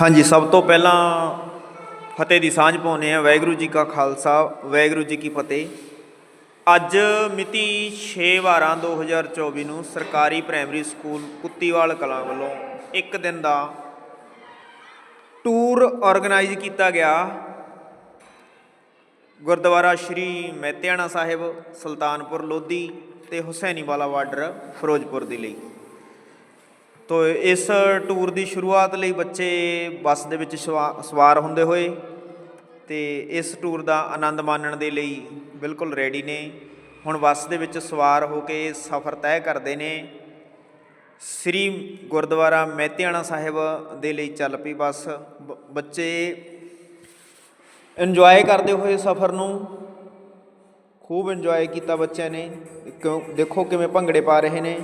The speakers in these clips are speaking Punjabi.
ਹਾਂਜੀ, ਸਭ ਤੋਂ ਪਹਿਲਾਂ ਫਤਿਹ ਦੀ ਸਾਂਝ ਪਾਉਂਦੇ ਆ ਵਾਹਿਗੁਰੂ ਜੀ ਕਾ ਖਾਲਸਾ, ਵਾਹਿਗੁਰੂ ਜੀ ਕੀ ਫਤਿਹ। ਅੱਜ ਮਿਤੀ 6 12 2024 ਨੂੰ ਸਰਕਾਰੀ ਪ੍ਰਾਇਮਰੀ ਸਕੂਲ ਕੁੱਤੀਵਾਲ ਕਲਾਂ ਵੱਲੋਂ ਇੱਕ ਦਿਨ ਦਾ ਟੂਰ ਆਰਗੇਨਾਈਜ਼ ਕੀਤਾ ਗਿਆ। ਗੁਰਦੁਆਰਾ ਸ਼੍ਰੀ ਮਹਿਤਿਆਣਾ ਸਾਹਿਬ, ਸੁਲਤਾਨਪੁਰ ਲੋਧੀ ਤੇ ਹੁਸੈਨੀਵਾਲਾ ਬਾਰਡਰ ਫਿਰੋਜ਼ਪੁਰ ਦੇ ਲਈ। ਤੋ ਇਸ ਟੂਰ ਦੀ ਸ਼ੁਰੂਆਤ ਲਈ ਬੱਚੇ ਬੱਸ ਦੇ ਵਿੱਚ ਸਵਾ- ਸਵਾਰ ਹੁੰਦੇ ਹੋਏ ਤੇ ਇਸ ਟੂਰ ਦਾ ਆਨੰਦ ਮਾਣਨ ਦੇ ਲਈ ਬਿਲਕੁਲ ਰੈਡੀ ਨੇ। ਹੁਣ ਬੱਸ ਦੇ ਵਿੱਚ ਸਵਾਰ ਹੋ ਕੇ ਸਫ਼ਰ ਤੈਅ ਕਰਦੇ ਨੇ। ਸ੍ਰੀ ਗੁਰਦੁਆਰਾ ਮਹਿਤਿਆਣਾ ਸਾਹਿਬ ਦੇ ਲਈ ਚੱਲ ਪਈ ਬੱਸ। ਬ- ਬੱਚੇ ਇੰਜੋਏ ਕਰਦੇ ਹੋਏ ਸਫ਼ਰ ਨੂੰ। ਖੂਬ ਇੰਜੋਏ ਕੀਤਾ ਬੱਚਿਆਂ ਨੇ। ਕਿਉਂ, ਦੇਖੋ ਕਿਵੇਂ ਭੰਗੜੇ ਪਾ ਰਹੇ ਨੇ।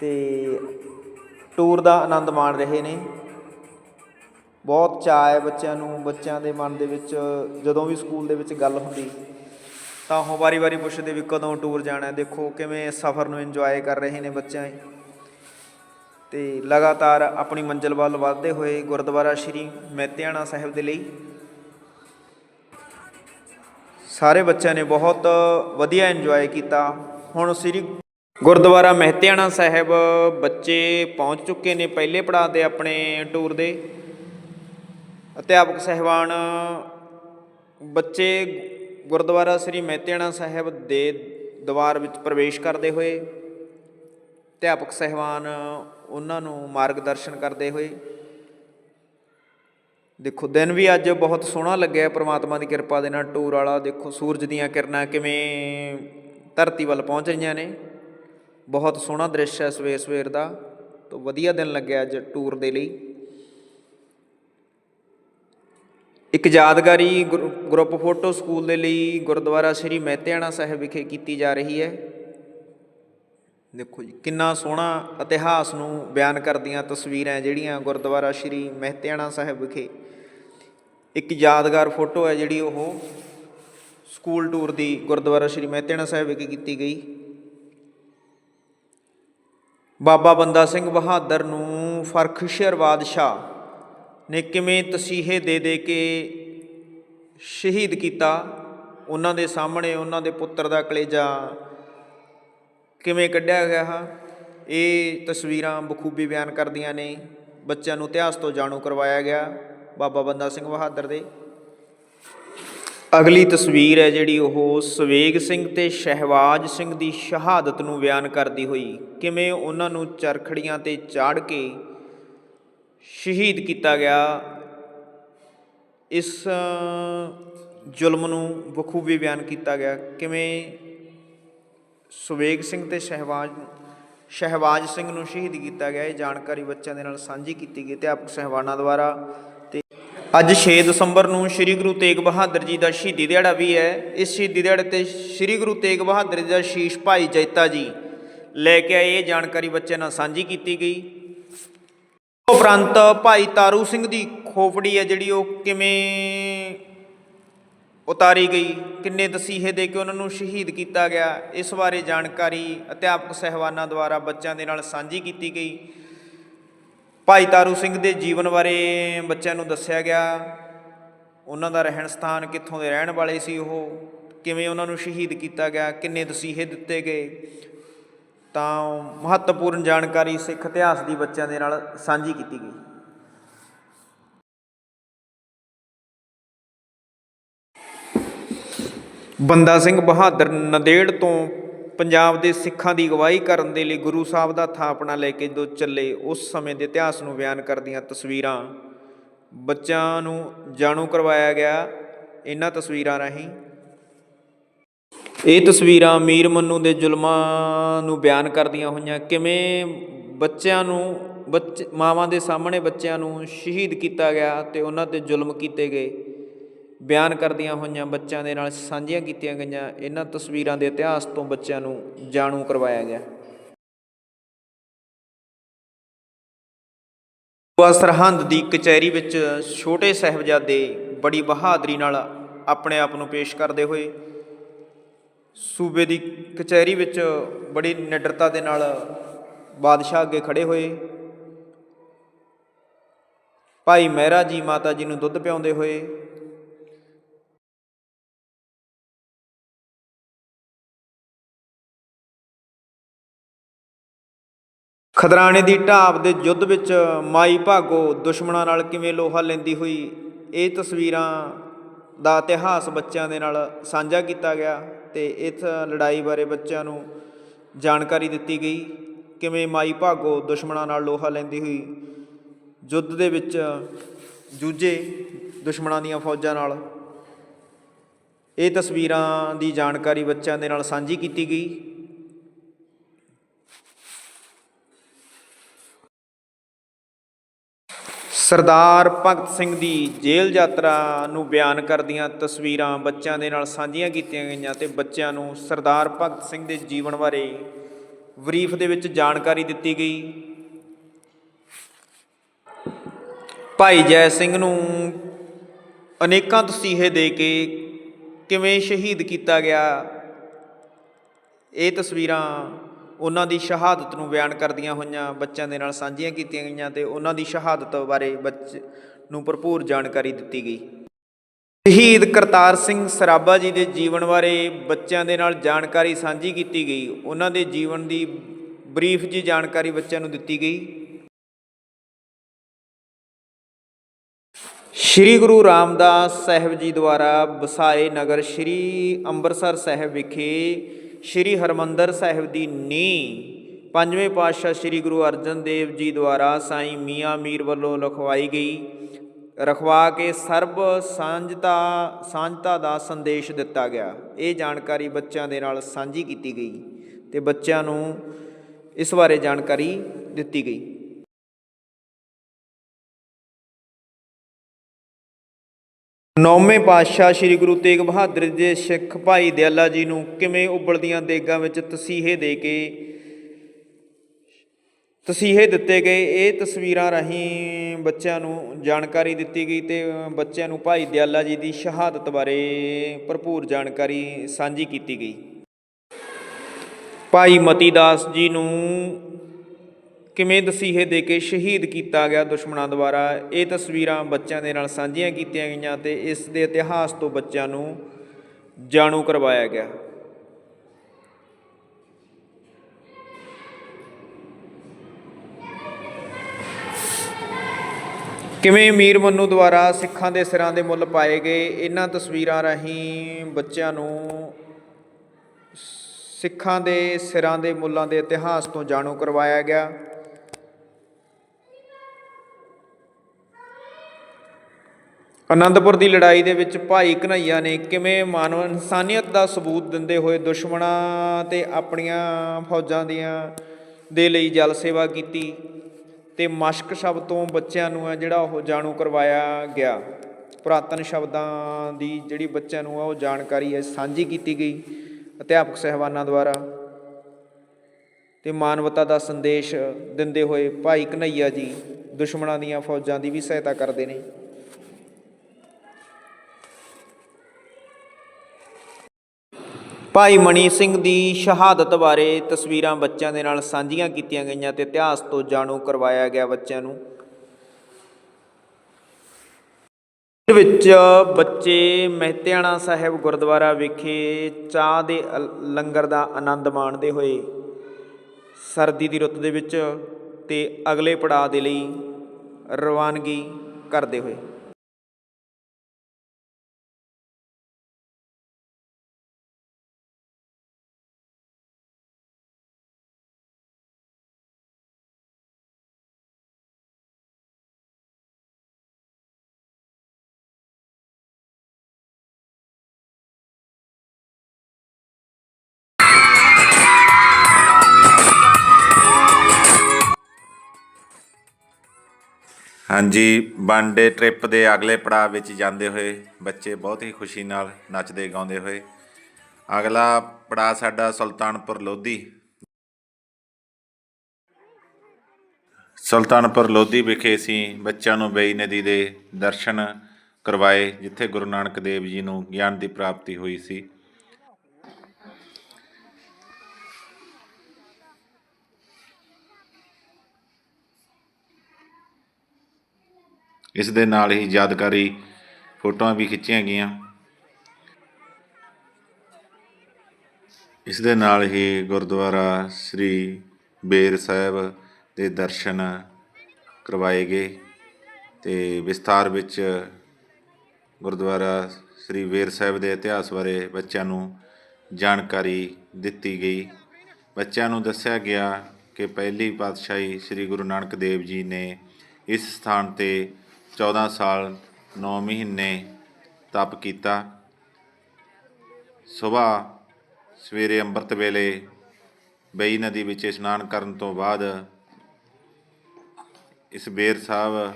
ਤੇ ਟੂਰ ਦਾ ਆਨੰਦ ਮਾਣ ਰਹੇ ਨੇ। ਬਹੁਤ ਚਾਅ ਹੈ ਬੱਚਿਆਂ ਨੂੰ, ਬੱਚਿਆਂ ਦੇ ਮਨ ਦੇ ਵਿੱਚ, ਜਦੋਂ ਵੀ ਸਕੂਲ ਦੇ ਵਿੱਚ ਗੱਲ ਹੁੰਦੀ, ਤਾਂ ਉਹ ਵਾਰੀ-ਵਾਰੀ ਪੁੱਛਦੇ ਵੀ ਕਦੋਂ ਟੂਰ ਜਾਣਾ ਦੇਖੋ ਕਿਵੇਂ ਸਫ਼ਰ ਨੂੰ ਇੰਜੋਏ ਕਰ ਰਹੇ ਨੇ ਬੱਚੇ ਤੇ ਲਗਾਤਾਰ ਆਪਣੀ ਮੰਜ਼ਿਲ ਵੱਲ ਵਧਦੇ ਹੋਏ ਗੁਰਦੁਆਰਾ ਸ਼੍ਰੀ ਮਹਿਤਿਆਣਾ ਸਾਹਿਬ ਦੇ ਲਈ ਸਾਰੇ ਬੱਚਿਆਂ ਨੇ ਬਹੁਤ ਵਧੀਆ ਇੰਜੋਏ ਕੀਤਾ। ਹੁਣ ਸ੍ਰੀ ਗੁਰਦੁਆਰਾ ਮਹਿਤਿਆਣਾ ਸਾਹਿਬ ਬੱਚੇ ਪਹੁੰਚ ਚੁੱਕੇ ਨੇ ਪਹਿਲੇ ਪੜਾਅ ਦੇ ਆਪਣੇ ਟੂਰ ਦੇ। ਅਧਿਆਪਕ ਸਹਿਬਾਨ, ਬੱਚੇ ਗੁਰਦੁਆਰਾ ਸ੍ਰੀ ਮਹਿਤਿਆਣਾ ਸਾਹਿਬ ਦੇ ਦਵਾਰ ਵਿੱਚ ਪ੍ਰਵੇਸ਼ ਕਰਦੇ ਹੋਏ, ਅਧਿਆਪਕ ਸਹਿਬਾਨ ਉਹਨਾਂ ਨੂੰ ਮਾਰਗਦਰਸ਼ਨ ਕਰਦੇ ਹੋਏ। ਦੇਖੋ, ਦਿਨ ਵੀ ਅੱਜ ਬਹੁਤ ਸੋਹਣਾ ਲੱਗਿਆ ਪ੍ਰਮਾਤਮਾ ਦੀ ਕਿਰਪਾ ਦੇ ਨਾਲ ਟੂਰ ਵਾਲਾ। ਦੇਖੋ, ਸੂਰਜ ਦੀਆਂ ਕਿਰਨਾਂ ਕਿਵੇਂ ਧਰਤੀ ਵੱਲ ਪਹੁੰਚ ਰਹੀਆਂ ਨੇ। ਬਹੁਤ ਸੋਹਣਾ ਦ੍ਰਿਸ਼ ਹੈ ਸਵੇਰ ਸਵੇਰ ਦਾ, ਤੋਂ ਵਧੀਆ ਦਿਨ ਲੱਗਿਆ ਅੱਜ ਟੂਰ ਦੇ ਲਈ। ਇੱਕ ਯਾਦਗਾਰੀ ਗਰੁ- ਗਰੁੱਪ ਫੋਟੋ ਸਕੂਲ ਦੇ ਲਈ ਗੁਰਦੁਆਰਾ ਸ੍ਰੀ ਮਹਿਤਿਆਣਾ ਸਾਹਿਬ ਵਿਖੇ ਕੀਤੀ ਜਾ ਰਹੀ ਹੈ। ਦੇਖੋ ਜੀ, ਕਿੰਨਾ ਸੋਹਣਾ ਇਤਿਹਾਸ ਨੂੰ ਬਿਆਨ ਕਰਦੀਆਂ ਤਸਵੀਰਾਂ ਜਿਹੜੀਆਂ ਗੁਰਦੁਆਰਾ ਸ੍ਰੀ ਮਹਿਤਿਆਣਾ ਸਾਹਿਬ ਵਿਖੇ। ਇੱਕ ਯਾਦਗਾਰ ਫੋਟੋ ਹੈ ਜਿਹੜੀ ਉਹ ਸਕੂਲ ਟੂਰ ਦੀ ਗੁਰਦੁਆਰਾ ਸ੍ਰੀ ਮਹਿਤਿਆਣਾ ਸਾਹਿਬ ਵਿਖੇ ਕੀਤੀ ਗਈ। ਬਾਬਾ ਬੰਦਾ ਸਿੰਘ ਬਹਾਦਰ ਨੂੰ ਫਰਖਸ਼ਰ ਬਾਦਸ਼ਾਹ ਨੇ ਕਿਵੇਂ ਤਸੀਹੇ ਦੇ ਦੇ ਕੇ ਸ਼ਹੀਦ ਕੀਤਾ, ਉਹਨਾਂ ਦੇ ਸਾਹਮਣੇ ਉਹਨਾਂ ਦੇ ਪੁੱਤਰ ਦਾ ਕਲੇਜਾ ਕਿਵੇਂ ਕੱਢਿਆ ਗਿਆ ਹੈ? ਇਹ ਤਸਵੀਰਾਂ ਬਖੂਬੀ ਬਿਆਨ ਕਰਦੀਆਂ ਨੇ, ਬੱਚਿਆਂ ਨੂੰ ਇਤਿਹਾਸ ਤੋਂ ਜਾਣੂ ਕਰਵਾਇਆ ਗਿਆ ਬਾਬਾ ਬੰਦਾ ਸਿੰਘ ਬਹਾਦਰ ਦੇ। ਅਗਲੀ ਤਸਵੀਰ ਹੈ ਜਿਹੜੀ ਉਹ ਸਵੇਗ ਸਿੰਘ ਤੇ ਸ਼ਹਿਬਾਜ਼ ਸਿੰਘ ਦੀ ਸ਼ਹਾਦਤ ਨੂੰ ਬਿਆਨ ਕਰਦੀ ਹੋਈ, ਕਿਵੇਂ ਉਹਨਾਂ ਨੂੰ ਚਰਖੜੀਆਂ ਤੇ ਚਾੜ ਕੇ ਸ਼ਹੀਦ ਕੀਤਾ ਗਿਆ। ਇਸ ਜ਼ੁਲਮ ਨੂੰ ਬਖੂਬੀ ਬਿਆਨ ਕੀਤਾ ਗਿਆ। ਕਿਵੇਂ ਸੁਵੇਗ ਸਿੰਘ ਤੇ ਸ਼ਹਿਬਾਜ਼ ਸ਼ਹਿਬਾਜ਼ ਸਿੰਘ ਨੂੰ ਸ਼ਹੀਦ ਕੀਤਾ ਗਿਆ, ਇਹ ਜਾਣਕਾਰੀ ਬੱਚਿਆਂ ਦੇ ਨਾਲ ਸਾਂਝੀ ਕੀਤੀ ਗਈ। ਅਧਿਆਪਕ ਸਹਿਬਾਨਾਂ ਦੁਆਰਾ ਅੱਜ 6 ਦਸੰਬਰ ਨੂੰ ਸ੍ਰੀ ਗੁਰੂ ਤੇਗ ਬਹਾਦਰ ਜੀ ਦਾ ਸ਼ਹੀਦੀ ਦਿਹਾੜਾ ਵੀ ਹੈ। ਇਸ ਸ਼ਹੀਦੀ ਦਿਹਾੜੇ ਤੇ ਸ੍ਰੀ ਗੁਰੂ ਤੇਗ ਬਹਾਦਰ ਜੀ ਦਾ ਸ਼ੀਸ਼ ਭਾਈ ਜੈਤਾ ਜੀ ਲੈ ਕੇ ਆਏ। ਇਹ ਜਾਣਕਾਰੀ ਬੱਚਿਆਂ ਨਾਲ ਸਾਂਝੀ ਕੀਤੀ ਗਈ। ਉਪਰੰਤ ਭਾਈ ਤਾਰੂ ਸਿੰਘ ਦੀ ਖੋਪੜੀ ਹੈ ਜਿਹੜੀ ਉਹ ਕਿਵੇਂ ਉਤਾਰੀ ਗਈ, ਕਿੰਨੇ ਦਸੀਹੇ ਦੇ ਕੇ ਉਹਨਾਂ ਨੂੰ ਸ਼ਹੀਦ ਕੀਤਾ ਗਿਆ, ਇਸ ਬਾਰੇ ਜਾਣਕਾਰੀ ਅਧਿਆਪਕ ਸਹਿਬਾਨਾਂ ਦੁਆਰਾ ਬੱਚਿਆਂ ਦੇ ਨਾਲ ਸਾਂਝੀ ਕੀਤੀ ਗਈ। ਭਾਈ ਤਾਰੂ ਸਿੰਘ ਦੇ ਜੀਵਨ ਬਾਰੇ ਬੱਚਿਆਂ ਨੂੰ ਦੱਸਿਆ ਗਿਆ। ਉਹਨਾਂ ਦਾ ਰਹਿਣ ਸਥਾਨ ਕਿੱਥੋਂ ਦੇ ਰਹਿਣ ਵਾਲੇ ਸੀ ਉਹ, ਕਿਵੇਂ ਉਹਨਾਂ ਨੂੰ ਸ਼ਹੀਦ ਕੀਤਾ ਗਿਆ, ਕਿੰਨੇ ਤਸੀਹੇ ਦਿੱਤੇ ਗਏ। ਤਾਂ ਮਹੱਤਵਪੂਰਨ ਜਾਣਕਾਰੀ ਸਿੱਖ ਇਤਿਹਾਸ ਦੀ ਬੱਚਿਆਂ ਦੇ ਨਾਲ ਸਾਂਝੀ ਕੀਤੀ ਗਈ। ਬੰਦਾ ਸਿੰਘ ਬਹਾਦਰ ਨੰਦੇੜ ਤੋਂ ਪੰਜਾਬ ਦੇ ਸਿੱਖਾਂ ਦੀ ਅਗਵਾਈ ਕਰਨ ਦੇ ਲਈ ਗੁਰੂ ਸਾਹਿਬ ਦਾ ਥਾਪਣਾ ਲੈ ਕੇ ਜਦੋਂ ਚੱਲੇ, ਉਸ ਸਮੇਂ ਦੇ ਇਤਿਹਾਸ ਨੂੰ ਬਿਆਨ ਕਰਦੀਆਂ ਤਸਵੀਰਾਂ। ਬੱਚਿਆਂ ਨੂੰ ਜਾਣੂ ਕਰਵਾਇਆ ਗਿਆ ਇਹਨਾਂ ਤਸਵੀਰਾਂ ਰਾਹੀਂ। ਇਹ ਤਸਵੀਰਾਂ ਮੀਰ ਮੰਨੂ ਦੇ ਜ਼ੁਲਮਾਂ ਨੂੰ ਬਿਆਨ ਕਰਦੀਆਂ ਹੋਈਆਂ। ਕਿਵੇਂ ਬੱਚਿਆਂ ਨੂੰ, ਬੱਚ, ਮਾਵਾਂ ਦੇ ਸਾਹਮਣੇ ਬੱਚਿਆਂ ਨੂੰ ਸ਼ਹੀਦ ਕੀਤਾ ਗਿਆ ਤੇ ਉਹਨਾਂ ਤੇ ਜ਼ੁਲਮ ਕੀਤੇ ਗਏ। ਬਿਆਨ ਕਰਦੀਆਂ ਹੋਈਆਂ ਬੱਚਿਆਂ ਦੇ ਨਾਲ ਸਾਂਝੀਆਂ ਕੀਤੀਆਂ ਗਈਆਂ, ਇਹਨਾਂ ਤਸਵੀਰਾਂ ਦੇ ਇਤਿਹਾਸ ਤੋਂ ਬੱਚਿਆਂ ਨੂੰ ਜਾਣੂ ਕਰਵਾਇਆ ਗਿਆ। ਸੂਬਾ ਸਰਹੰਦ ਦੀ ਕਚਹਿਰੀ ਵਿੱਚ ਛੋਟੇ ਸਾਹਿਬਜ਼ਾਦੇ ਬੜੀ ਬਹਾਦਰੀ ਨਾਲ ਆਪਣੇ ਆਪ ਨੂੰ ਪੇਸ਼ ਕਰਦੇ ਹੋਏ ਸੂਬੇ ਦੀ ਕਚਹਿਰੀ ਵਿੱਚ ਬੜੀ ਨਿਡਰਤਾ ਦੇ ਨਾਲ ਬਾਦਸ਼ਾਹ ਅੱਗੇ ਖੜੇ ਹੋਏ। ਭਾਈ ਮਹਿਰਾ ਜੀ ਮਾਤਾ ਜੀ ਨੂੰ ਦੁੱਧ ਪਿਆਉਂਦੇ ਹੋਏ ਖਦਰਾਣੇ ਦੀ ਢਾਬ ਦੇ ਯੁੱਧ ਵਿੱਚ ਮਾਈ ਭਾਗੋ ਦੁਸ਼ਮਣਾਂ ਨਾਲ ਕਿਵੇਂ ਲੋਹਾ ਲੈਂਦੀ ਹੋਈ, ਇਹ ਤਸਵੀਰਾਂ ਦਾ ਇਤਿਹਾਸ ਬੱਚਿਆਂ ਦੇ ਨਾਲ ਸਾਂਝਾ ਕੀਤਾ ਗਿਆ ਤੇ ਇਸ ਲੜਾਈ ਬਾਰੇ ਬੱਚਿਆਂ ਨੂੰ ਜਾਣਕਾਰੀ ਦਿੱਤੀ ਗਈ, ਕਿਵੇਂ ਮਾਈ ਭਾਗੋ ਦੁਸ਼ਮਣਾਂ ਨਾਲ ਲੋਹਾ ਲੈਂਦੀ ਹੋਈ ਯੁੱਧ ਦੇ ਵਿੱਚ ਜੂਝੇ ਦੁਸ਼ਮਣਾਂ ਦੀਆਂ ਫੌਜਾਂ ਨਾਲ। ਇਹ ਤਸਵੀਰਾਂ ਦੀ ਜਾਣਕਾਰੀ ਬੱਚਿਆਂ ਦੇ ਨਾਲ ਸਾਂਝੀ ਕੀਤੀ ਗਈ। ਸਰਦਾਰ ਭਗਤ ਸਿੰਘ ਦੀ ਜੇਲ੍ਹ ਯਾਤਰਾ ਨੂੰ ਬਿਆਨ ਕਰਦੀਆਂ ਤਸਵੀਰਾਂ ਬੱਚਿਆਂ ਦੇ ਨਾਲ ਸਾਂਝੀਆਂ ਕੀਤੀਆਂ ਗਈਆਂ ਤੇ ਬੱਚਿਆਂ ਨੂੰ ਸਰਦਾਰ ਭਗਤ ਸਿੰਘ ਦੇ ਜੀਵਨ ਬਾਰੇ ਬਰੀਫ ਦੇ ਵਿੱਚ ਜਾਣਕਾਰੀ ਦਿੱਤੀ ਗਈ। ਭਾਈ ਜੈ ਸਿੰਘ ਨੂੰ ਅਨੇਕਾਂ ਤਸੀਹੇ ਦੇ ਕੇ ਕਿਵੇਂ ਸ਼ਹੀਦ ਕੀਤਾ ਗਿਆ, ਇਹ ਤਸਵੀਰਾਂ ਉਹਨਾਂ ਦੀ ਸ਼ਹਾਦਤ ਨੂੰ ਬਿਆਨ ਕਰਦੀਆਂ ਹੋਈਆਂ ਬੱਚਿਆਂ ਦੇ ਨਾਲ ਸਾਂਝੀਆਂ ਕੀਤੀਆਂ ਗਈਆਂ ਤੇ ਉਹਨਾਂ ਦੀ ਸ਼ਹਾਦਤ ਬਾਰੇ ਬੱਚ, ਨੂੰ ਭਰਪੂਰ ਜਾਣਕਾਰੀ ਦਿੱਤੀ ਗਈ। ਸ਼ਹੀਦ ਕਰਤਾਰ ਸਿੰਘ ਸਰਾਭਾ ਜੀ ਦੇ ਜੀਵਨ ਬਾਰੇ ਬੱਚਿਆਂ ਦੇ ਨਾਲ ਜਾਣਕਾਰੀ ਸਾਂਝੀ ਕੀਤੀ ਗਈ। ਉਹਨਾਂ ਦੇ ਜੀਵਨ ਦੀ ਬਰੀਫ ਜੀ ਜਾਣਕਾਰੀ ਬੱਚਿਆਂ ਨੂੰ ਦਿੱਤੀ ਗਈ। ਸ਼੍ਰੀ ਗੁਰੂ ਰਾਮਦਾਸ ਸਾਹਿਬ ਜੀ ਦੁਆਰਾ ਵਸਾਏ ਨਗਰ ਸ਼੍ਰੀ ਅੰਮ੍ਰਿਤਸਰ ਸਾਹਿਬ ਵਿਖੇ ਸ਼੍ਰੀ ਹਰਮੰਦਰ ਸਾਹਿਬ ਦੀ ਨੀਂਹ ਪੰਜਵੇਂ ਪਾਤਸ਼ਾਹ ਸ਼੍ਰੀ ਗੁਰੂ ਅਰਜਨ ਦੇਵ ਜੀ ਦੁਆਰਾ ਸਾਈਂ ਮੀਆਂ ਮੀਰ ਵੱਲੋਂ ਲਿਖਵਾਈ ਗਈ। ਰਖਵਾ ਕੇ ਸਰਬ ਸਾਂਝਤਾ ਸਾਂਝਤਾ ਦਾ ਸੰਦੇਸ਼ ਦਿੱਤਾ ਗਿਆ। ਇਹ ਜਾਣਕਾਰੀ ਬੱਚਿਆਂ ਦੇ ਨਾਲ ਸਾਂਝੀ ਕੀਤੀ ਗਈ ਤੇ ਬੱਚਿਆਂ ਨੂੰ ਇਸ ਬਾਰੇ ਜਾਣਕਾਰੀ ਦਿੱਤੀ ਗਈ। ਨੌਵੇਂ ਪਾਤਸ਼ਾਹ ਸ੍ਰੀ ਗੁਰੂ ਤੇਗ ਬਹਾਦਰ ਜੀ ਦੇ ਸਿੱਖ ਭਾਈ ਦਿਆਲਾ ਜੀ ਨੂੰ ਕਿਵੇਂ ਉਬਲਦੀਆਂ ਦੇਗਾਂ ਵਿੱਚ ਤਸੀਹੇ ਦੇ ਕੇ, ਤਸੀਹੇ ਦਿੱਤੇ ਗਏ, ਇਹ ਤਸਵੀਰਾਂ ਰਾਹੀਂ ਬੱਚਿਆਂ ਨੂੰ ਜਾਣਕਾਰੀ ਦਿੱਤੀ ਗਈ ਤੇ ਬੱਚਿਆਂ ਨੂੰ ਭਾਈ ਦਿਆਲਾ ਜੀ ਦੀ ਸ਼ਹਾਦਤ ਬਾਰੇ ਭਰਪੂਰ ਜਾਣਕਾਰੀ ਸਾਂਝੀ ਕੀਤੀ ਗਈ। ਭਾਈ ਮਤੀ ਦਾਸ ਜੀ ਨੂੰ ਕਿਵੇਂ ਦਸੀਹੇ ਦੇ ਕੇ ਸ਼ਹੀਦ ਕੀਤਾ ਗਿਆ ਦੁਸ਼ਮਣਾਂ ਦੁਆਰਾ? ਇਹ ਤਸਵੀਰਾਂ ਬੱਚਿਆਂ ਦੇ ਨਾਲ ਸਾਂਝੀਆਂ ਕੀਤੀਆਂ ਗਈਆਂ ਤੇ ਇਸ ਦੇ ਇਤਿਹਾਸ ਤੋਂ ਬੱਚਿਆਂ ਨੂੰ ਜਾਣੂ ਕਰਵਾਇਆ ਗਿਆ। ਕਿਵੇਂ ਮੀਰ ਮੰਨੂ ਦੁਆਰਾ ਸਿੱਖਾਂ ਦੇ ਸਿਰਾਂ ਦੇ ਮੁੱਲ ਪਾਏ ਗਏ? ਇਹਨਾਂ ਤਸਵੀਰਾਂ ਰਾਹੀਂ ਬੱਚਿਆਂ ਨੂੰ ਸਿੱਖਾਂ ਦੇ ਸਿਰਾਂ ਦੇ ਮੁੱਲਾਂ ਦੇ ਇਤਿਹਾਸ ਤੋਂ ਜਾਣੂ ਕਰਵਾਇਆ ਗਿਆ। ਅਨੰਦਪੁਰ ਦੀ ਲੜਾਈ ਦੇ ਵਿੱਚ ਭਾਈ ਕਨ੍ਹਈਆ ਨੇ ਕਿਵੇਂ ਮਾਨਵ ਇਨਸਾਨੀਅਤ ਦਾ ਸਬੂਤ ਦਿੰਦੇ ਹੋਏ ਦੁਸ਼ਮਣਾਂ ਤੇ ਆਪਣੀਆਂ ਫੌਜਾਂ ਦੀਆਂ ਦੇ ਲਈ ਜਲ ਸੇਵਾ ਕੀਤੀ ਤੇ ਮਸ਼ਕ ਸ਼ਬਦ ਤੋਂ ਬੱਚਿਆਂ ਨੂੰ ਹੈ ਜਿਹੜਾ ਉਹ ਜਾਣੂ ਕਰਵਾਇਆ ਗਿਆ। ਪੁਰਾਤਨ ਸ਼ਬਦਾਂ ਦੀ ਜਿਹੜੀ ਬੱਚਿਆਂ ਨੂੰ ਹੈ ਉਹ ਜਾਣਕਾਰੀ ਹੈ ਸਾਂਝੀ ਕੀਤੀ ਗਈ। ਅਧਿਆਪਕ ਸਹਿਬਾਨਾਂ ਦੁਆਰਾ ਤੇ ਮਾਨਵਤਾ ਦਾ ਸੰਦੇਸ਼ ਦਿੰਦੇ ਹੋਏ ਭਾਈ ਕਨ੍ਹਈਆ ਜੀ ਦੁਸ਼ਮਣਾਂ ਦੀਆਂ ਫੌਜਾਂ ਦੀ ਵੀ ਸਹਾਇਤਾ ਕਰਦੇ ਨੇ। ਭਾਈ ਮਣੀ ਸਿੰਘ ਦੀ ਸ਼ਹਾਦਤ ਬਾਰੇ ਤਸਵੀਰਾਂ ਬੱਚਿਆਂ ਦੇ ਨਾਲ ਸਾਂਝੀਆਂ ਕੀਤੀਆਂ ਗਈਆਂ ਤੇ ਇਤਿਹਾਸ ਤੋਂ ਜਾਣੂ ਕਰਵਾਇਆ ਗਿਆ ਬੱਚਿਆਂ ਨੂੰ। ਵਿੱਚ ਬੱਚੇ ਮਹਿਤਿਆਣਾ ਸਾਹਿਬ ਗੁਰਦੁਆਰਾ ਵਿਖੇ ਚਾਹ ਦੇ ਲੰਗਰ ਦਾ ਆਨੰਦ ਮਾਣਦੇ ਹੋਏ ਸਰਦੀ ਦੀ ਰੁੱਤ ਦੇ ਵਿੱਚ ਤੇ ਅਗਲੇ ਪੜਾਅ ਦੇ ਲਈ ਰਵਾਨਗੀ ਕਰਦੇ ਹੋਏ ਹਾਂਜੀ ਵਨ ਡੇ ਟ੍ਰਿਪ ਦੇ ਅਗਲੇ ਪੜਾਅ ਵਿੱਚ ਜਾਂਦੇ ਹੋਏ ਬੱਚੇ ਬਹੁਤ ਹੀ ਖੁਸ਼ੀ ਨਾਲ ਨੱਚਦੇ, ਗਾਉਂਦੇ ਹੋਏ। ਅਗਲਾ ਪੜਾਅ ਸਾਡਾ ਸੁਲਤਾਨਪੁਰ ਲੋਧੀ। ਸੁਲਤਾਨਪੁਰ ਲੋਧੀ ਵਿਖੇ ਅਸੀਂ ਬੱਚਿਆਂ ਨੂੰ ਬੇਈ ਨਦੀ ਦੇ ਦਰਸ਼ਨ ਕਰਵਾਏ, ਜਿੱਥੇ ਗੁਰੂ ਨਾਨਕ ਦੇਵ ਜੀ ਨੂੰ ਗਿਆਨ ਦੀ ਪ੍ਰਾਪਤੀ ਹੋਈ ਸੀ। ਇਸ ਦੇ ਨਾਲ ਹੀ ਯਾਦਗਾਰੀ ਫੋਟੋਆਂ ਵੀ ਖਿੱਚੀਆਂ ਗਈਆਂ। ਇਸ ਦੇ ਨਾਲ ਹੀ ਗੁਰਦੁਆਰਾ ਸ੍ਰੀ ਬੇਰ ਸਾਹਿਬ ਦੇ ਦਰਸ਼ਨ ਕਰਵਾਏ ਗਏ ਤੇ ਵਿਸਥਾਰ ਵਿੱਚ ਗੁਰਦੁਆਰਾ ਸ੍ਰੀ ਬੇਰ ਸਾਹਿਬ ਦੇ ਇਤਿਹਾਸ ਬਾਰੇ ਬੱਚਿਆਂ ਨੂੰ ਜਾਣਕਾਰੀ ਦਿੱਤੀ ਗਈ। ਬੱਚਿਆਂ ਨੂੰ ਦੱਸਿਆ ਗਿਆ ਕਿ ਪਹਿਲੀ ਪਾਤਸ਼ਾਹੀ ਸ੍ਰੀ ਗੁਰੂ ਨਾਨਕ ਦੇਵ ਜੀ ਨੇ ਇਸ ਸਥਾਨ ਤੇ 14 ਸਾਲ 9 ਮਹੀਨੇ ਤਪ ਕੀਤਾ। ਸਵੇਰ ਸਵੇਰੇ ਅੰਮ੍ਰਿਤ ਵੇਲੇ ਬਈ ਨਦੀ ਵਿੱਚ ਇਸ਼ਨਾਨ ਕਰਨ ਤੋਂ ਬਾਅਦ ਇਸ ਬੇਰ ਸਾਹਿਬ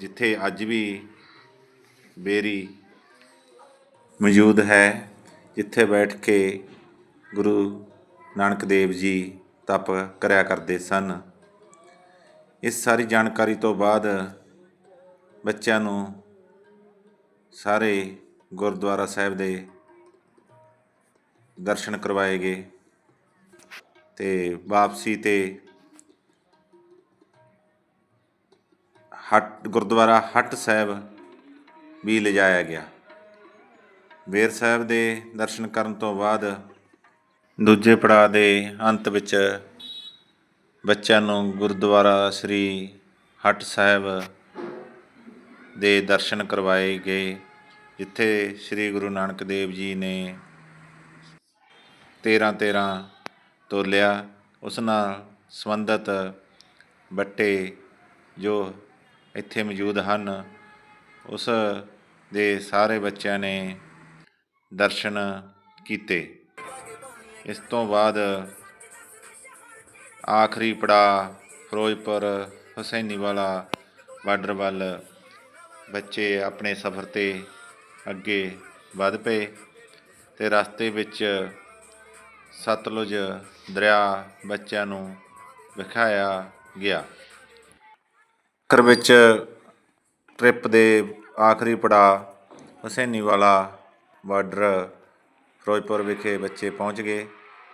ਜਿੱਥੇ ਅੱਜ ਵੀ ਬੇਰੀ ਮੌਜੂਦ ਹੈ, ਜਿੱਥੇ ਬੈਠ ਕੇ ਗੁਰੂ ਨਾਨਕ ਦੇਵ ਜੀ ਤਪ ਕਰਿਆ ਕਰਦੇ ਸਨ। ਇਸ ਸਾਰੀ ਜਾਣਕਾਰੀ ਤੋਂ ਬਾਅਦ ਬੱਚਿਆਂ ਨੂੰ ਸਾਰੇ ਗੁਰਦੁਆਰਾ ਸਾਹਿਬ ਦੇ ਦਰਸ਼ਨ ਕਰਵਾਏ ਗਏ ਤੇ ਵਾਪਸੀ ਤੇ ਹਟ, ਗੁਰਦੁਆਰਾ ਹਟ ਸਾਹਿਬ ਵੀ ਲਿਜਾਇਆ ਗਿਆ। ਬੇਰ ਸਾਹਿਬ ਦੇ ਦਰਸ਼ਨ ਕਰਨ ਤੋਂ ਬਾਅਦ ਦੂਜੇ ਪੜਾਅ ਦੇ ਅੰਤ ਵਿੱਚ ਬੱਚਿਆਂ ਨੂੰ ਗੁਰਦੁਆਰਾ ਸ੍ਰੀ ਹਟ ਸਾਹਿਬ ਦੇ ਦਰਸ਼ਨ ਕਰਵਾਏ ਗਏ, ਜਿੱਥੇ ਸ੍ਰੀ ਗੁਰੂ ਨਾਨਕ ਦੇਵ ਜੀ ਨੇ 13 13 ਤੋਲਿਆ। ਉਸ ਨਾਲ ਸੰਬੰਧਿਤ ਬੱਟੇ ਜੋ ਇੱਥੇ ਮੌਜੂਦ ਹਨ, ਉਸ ਦੇ ਸਾਰੇ ਬੱਚਿਆਂ ਨੇ ਦਰਸ਼ਨ ਕੀਤੇ। ਇਸ ਤੋਂ ਬਾਅਦ ਆਖਰੀ ਪੜਾ ਫਿਰੋਜ਼ਪੁਰ ਹੁਸੈਨੀਵਾਲਾ ਬਾਰਡਰ ਵੱਲ ਬੱਚੇ ਆਪਣੇ ਸਫ਼ਰ ਤੇ ਅੱਗੇ ਵੱਧ ਪਏ ਤੇ ਰਸਤੇ ਵਿੱਚ ਸਤਲੁਜ ਦਰਿਆ ਬੱਚਿਆਂ ਨੂੰ ਵਿਖਾਇਆ ਗਿਆ। ਆਖਰ ਵਿੱਚ ਟ੍ਰਿਪ ਦੇ ਆਖਰੀ ਪੜਾਅ ਹੁਸੈਨੀ ਵਾਲਾ ਬਾਰਡਰ ਫਿਰੋਜ਼ਪੁਰ ਵਿਖੇ ਬੱਚੇ ਪਹੁੰਚ ਗਏ,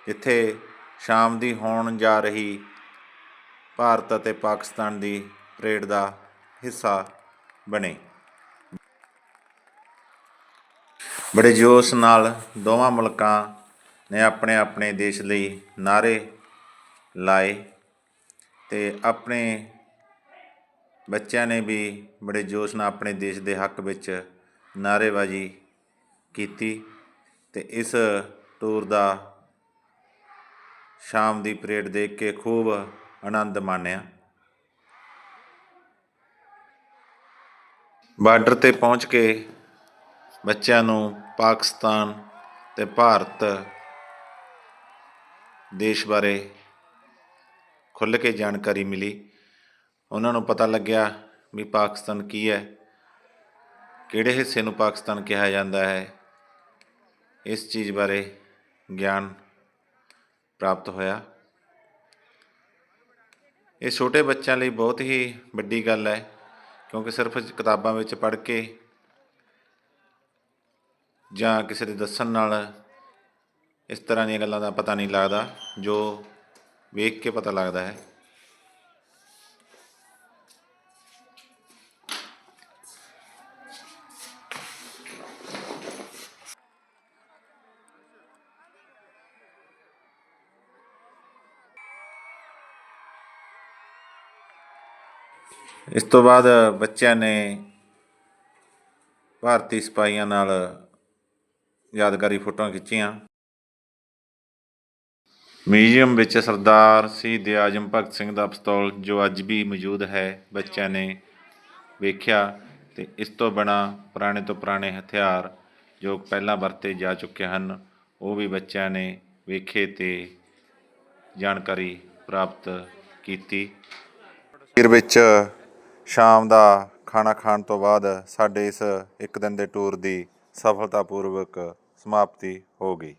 ਜਿੱਥੇ ਸ਼ਾਮ ਦੀ ਹੋਣ ਜਾ ਰਹੀ ਭਾਰਤ ਅਤੇ ਪਾਕਿਸਤਾਨ ਦੀ ਪਰੇਡ ਦਾ ਹਿੱਸਾ ਬਣੇ। ਬੜੇ ਜੋਸ਼ ਨਾਲ ਦੋਵਾਂ ਮੁਲਕਾਂ ਨੇ ਆਪਣੇ ਆਪਣੇ ਦੇਸ਼ ਲਈ ਨਾਰੇ ਲਾਏ ਤੇ ਆਪਣੇ ਬੱਚਿਆਂ ਨੇ ਵੀ ਬੜੇ ਜੋਸ਼ ਨਾਲ ਆਪਣੇ ਦੇਸ਼ ਦੇ ਹੱਕ ਵਿੱਚ ਨਾਅਰੇਬਾਜ਼ੀ ਕੀਤੀ ਤੇ ਇਸ ਟੂਰ ਦਾ ਸ਼ਾਮ ਦੀ ਪਰੇਡ ਦੇਖ ਕੇ ਖੂਬ ਆਨੰਦ ਮਾਣਿਆ। ਬਾਰਡਰ ਤੇ ਪਹੁੰਚ ਕੇ ਬੱਚਿਆਂ ਨੂੰ ਪਾਕਿਸਤਾਨ ਤੇ ਭਾਰਤ ਦੇਸ਼ ਬਾਰੇ ਖੁੱਲ੍ਹ ਕੇ ਜਾਣਕਾਰੀ ਮਿਲੀ। ਉਹਨਾਂ ਨੂੰ ਪਤਾ ਲੱਗਿਆ ਵੀ ਪਾਕਿਸਤਾਨ ਕੀ ਹੈ, ਕਿਹੜੇ ਹਿੱਸੇ ਨੂੰ ਪਾਕਿਸਤਾਨ ਕਿਹਾ ਜਾਂਦਾ ਹੈ। ਇਸ ਚੀਜ਼ ਬਾਰੇ ਗਿਆਨ ਪ੍ਰਾਪਤ ਹੋਇਆ। ਇਹ ਛੋਟੇ ਬੱਚਿਆਂ ਲਈ ਬਹੁਤ ਹੀ ਵੱਡੀ ਗੱਲ ਹੈ। ਕਿਉਂਕਿ ਸਿਰਫ ਕਿਤਾਬਾਂ ਵਿੱਚ ਪੜ੍ਹ ਕੇ ਜਾਂ ਕਿਸੇ ਦੇ ਦੱਸਣ ਨਾਲ ਇਸ ਤਰ੍ਹਾਂ ਦੀਆਂ ਗੱਲਾਂ ਦਾ ਪਤਾ ਨਹੀਂ ਲੱਗਦਾ, ਜੋ ਵੇਖ ਕੇ ਪਤਾ ਲੱਗਦਾ ਹੈ। ਇਸ ਤੋਂ ਬਾਅਦ ਬੱਚਿਆਂ ਨੇ ਭਾਰਤੀ ਸਿਪਾਹੀਆਂ ਨਾਲ ਯਾਦਗਾਰੀ ਫੋਟੋਆਂ ਖਿੱਚੀਆਂ। ਮਿਊਜ਼ੀਅਮ ਵਿੱਚ ਸਰਦਾਰ ਸ਼ਹੀਦ ਆਜਮ ਭਗਤ ਸਿੰਘ ਦਾ ਪਿਸਤੌਲ, ਜੋ ਅੱਜ ਵੀ ਮੌਜੂਦ ਹੈ, ਬੱਚਿਆਂ ਨੇ ਵੇਖਿਆ ਤੇ ਇਸ ਤੋਂ ਬਿਨਾਂ ਪੁਰਾਣੇ ਤੋਂ ਪੁਰਾਣੇ ਹਥਿਆਰ ਜੋ ਪਹਿਲਾਂ ਵਰਤੇ ਜਾ ਚੁੱਕੇ ਹਨ, ਉਹ ਵੀ ਬੱਚਿਆਂ ਨੇ ਵੇਖੇ ਤੇ ਜਾਣਕਾਰੀ ਪ੍ਰਾਪਤ ਕੀਤੀ। ਫਿਰ ਵਿੱਚ ਸ਼ਾਮ ਦਾ ਖਾਣਾ ਖਾਣ ਤੋਂ ਬਾਅਦ ਸਾਡੇ ਇਸ ਇੱਕ ਦਿਨ ਦੇ ਟੂਰ ਦੀ ਸਫਲਤਾਪੂਰਵਕ ਸਮਾਪਤੀ ਹੋ ਗਈ।